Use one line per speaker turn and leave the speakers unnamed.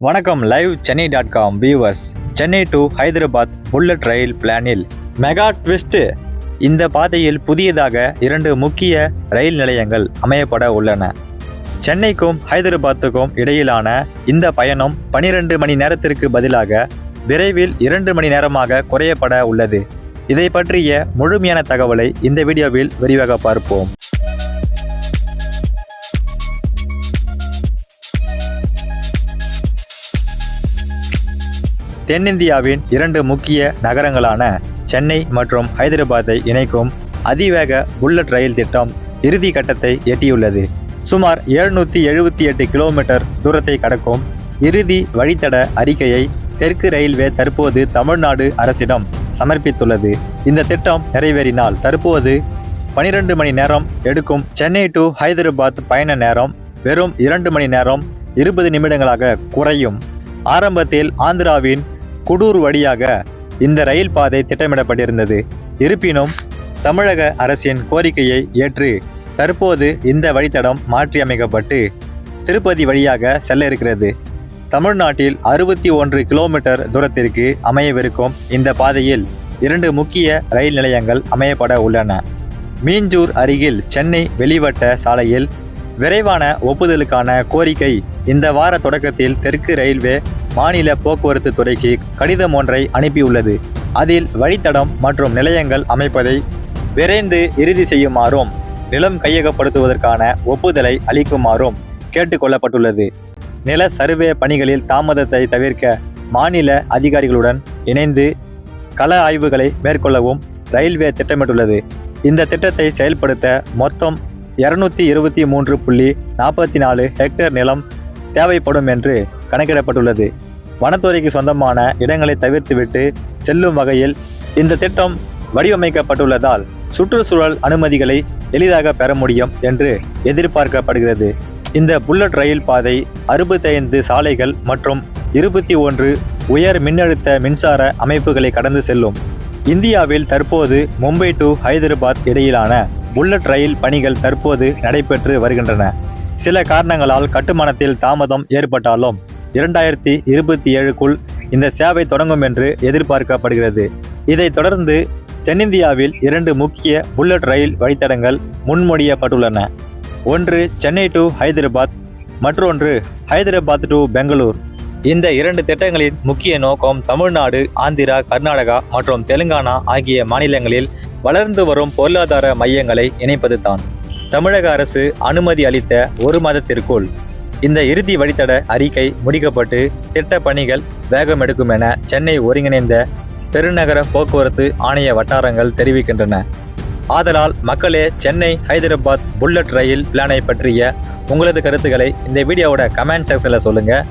வணக்கம் live Chennai dot com viewers Chennai to Hyderabad bullet ரயில் பிளானில் mega twist இந்த பாதையில் புதியதாக இரண்டு முக்கிய ரயில் நிலையங்கள் அமையப்பட உள்ளன. சென்னைக்கும் ஹைதராபாத்துக்கும் இடையிலான இந்த பயணம் 12 மணி நேரத்திற்கு பதிலாக விரைவில் இரண்டு மணி நேரமாக குறையப்பட உள்ளது. இதை பற்றிய முழுமையான தகவலை இந்த வீடியோவில் விரிவாக பார்ப்போம். தென்னிந்தியாவின் இரண்டு முக்கிய நகரங்களான சென்னை மற்றும் ஹைதராபாத்தை இணைக்கும் அதிவேக புல்லட் ரயில் திட்டம் இறுதி கட்டத்தை எட்டியுள்ளது. சுமார் எழுநூற்றி எழுபத்தி எட்டு கிலோமீட்டர் தூரத்தை கடக்கும் இறுதி வழித்தட அறிக்கையை தெற்கு ரயில்வே தற்போது தமிழ்நாடு அரசிடம் சமர்ப்பித்துள்ளது. இந்த திட்டம் நிறைவேறினால் தற்போது 12 மணி நேரம் எடுக்கும் சென்னை டு ஹைதராபாத் பயண நேரம் வெறும் இரண்டு மணி நேரம் இருபது நிமிடங்களாக குறையும். ஆரம்பத்தில் ஆந்திராவின் குடூர் வழியாக இந்த ரயில் பாதை திட்டமிடப்பட்டிருந்தது. இருப்பினும் தமிழக அரசின் கோரிக்கையை ஏற்று தற்போது இந்த வழித்தடம் மாற்றியமைக்கப்பட்டு திருப்பதி வழியாக செல்ல இருக்கிறது தமிழ்நாட்டில் அறுபத்தி ஒன்று கிலோமீட்டர் தூரத்திற்கு அமையவிருக்கும் இந்த பாதையில் இரண்டு முக்கிய ரயில் நிலையங்கள் அமையப்பட உள்ளன. மீஞ்சூர் அருகில் சென்னை வெளிவட்ட சாலையில் விரைவான ஒப்புதலுக்கான கோரிக்கை இந்த வார தொடக்கத்தில் தெற்கு ரயில்வே மாநில போக்குவரத்து துறைக்கு கடிதம் ஒன்றை அனுப்பியுள்ளது. அதில் வழித்தடம் மற்றும் நிலையங்கள் அமைப்பதை விரைந்து இறுதி செய்யுமாறும் நிலம் கையகப்படுத்துவதற்கான ஒப்புதலை அளிக்குமாறும் கேட்டுக்கொள்ளப்பட்டுள்ளது. நில சர்வே பணிகளில் தாமதத்தை தவிர்க்க மாநில அதிகாரிகளுடன் இணைந்து கள ஆய்வுகளை மேற்கொள்ளவும் ரயில்வே திட்டமிட்டுள்ளது. இந்த திட்டத்தை செயல்படுத்த மொத்தம் இருநூத்தி இருபத்தி மூன்று புள்ளி நாற்பத்தி நாலு ஹெக்டேர் நிலம் தேவைப்படும் என்று கணக்கிடப்பட்டுள்ளது. வனத்துறைக்கு சொந்தமான இடங்களை தவிர்த்துவிட்டு செல்லும் வகையில் இந்த திட்டம் வடிவமைக்கப்பட்டுள்ளதால் சுற்றுச்சூழல் அனுமதிகளை எளிதாக பெற முடியும் என்று எதிர்பார்க்கப்படுகிறது. இந்த புல்லட் ரயில் பாதை அறுபத்தைந்து சாலைகள் மற்றும் இருபத்தி ஒன்று உயர் மின்னழுத்த மின்சார அமைப்புகளை கடந்து செல்லும். இந்தியாவில் தற்போது மும்பை டு ஹைதராபாத் இடையிலான புல்லட் ரயில் பணிகள் தற்போது நடைபெற்று வருகின்றன. சில காரணங்களால் கட்டுமானத்தில் தாமதம் ஏற்பட்டாலும் இரண்டாயிரத்தி இருபத்தி ஏழுக்குள் இந்த சேவை தொடங்கும் என்று எதிர்பார்க்கப்படுகிறது. இதைத் தொடர்ந்து தென்னிந்தியாவில் இரண்டு முக்கிய புல்லட் ரயில் வழித்தடங்கள் முன்மொழியப்பட்டுள்ளன. ஒன்று சென்னை டு ஹைதராபாத் மற்றொன்று ஹைதராபாத் டு பெங்களூர். இந்த இரண்டு திட்டங்களின் முக்கிய நோக்கம் தமிழ்நாடு ஆந்திரா கர்நாடகா மற்றும் தெலுங்கானா ஆகிய மாநிலங்களில் வளர்ந்து வரும் பொருளாதார மையங்களை இணைப்பதுதான். தமிழக அரசு அனுமதி அளித்த ஒரு மாதத்திற்குள் இந்த இறுதி வழித்தட அறிக்கை முடிக்கப்பட்டு திட்ட பணிகள் வேகம் எடுக்கும் என சென்னை ஒருங்கிணைந்த பெருநகர போக்குவரத்து ஆணைய வட்டாரங்கள் தெரிவிக்கின்றன. ஆதலால் மக்களே சென்னை ஹைதராபாத் புல்லட் ரயில் பிளானை பற்றிய உங்களது கருத்துக்களை இந்த வீடியோவோட கமெண்ட் செக்ஷனில் சொல்லுங்கள்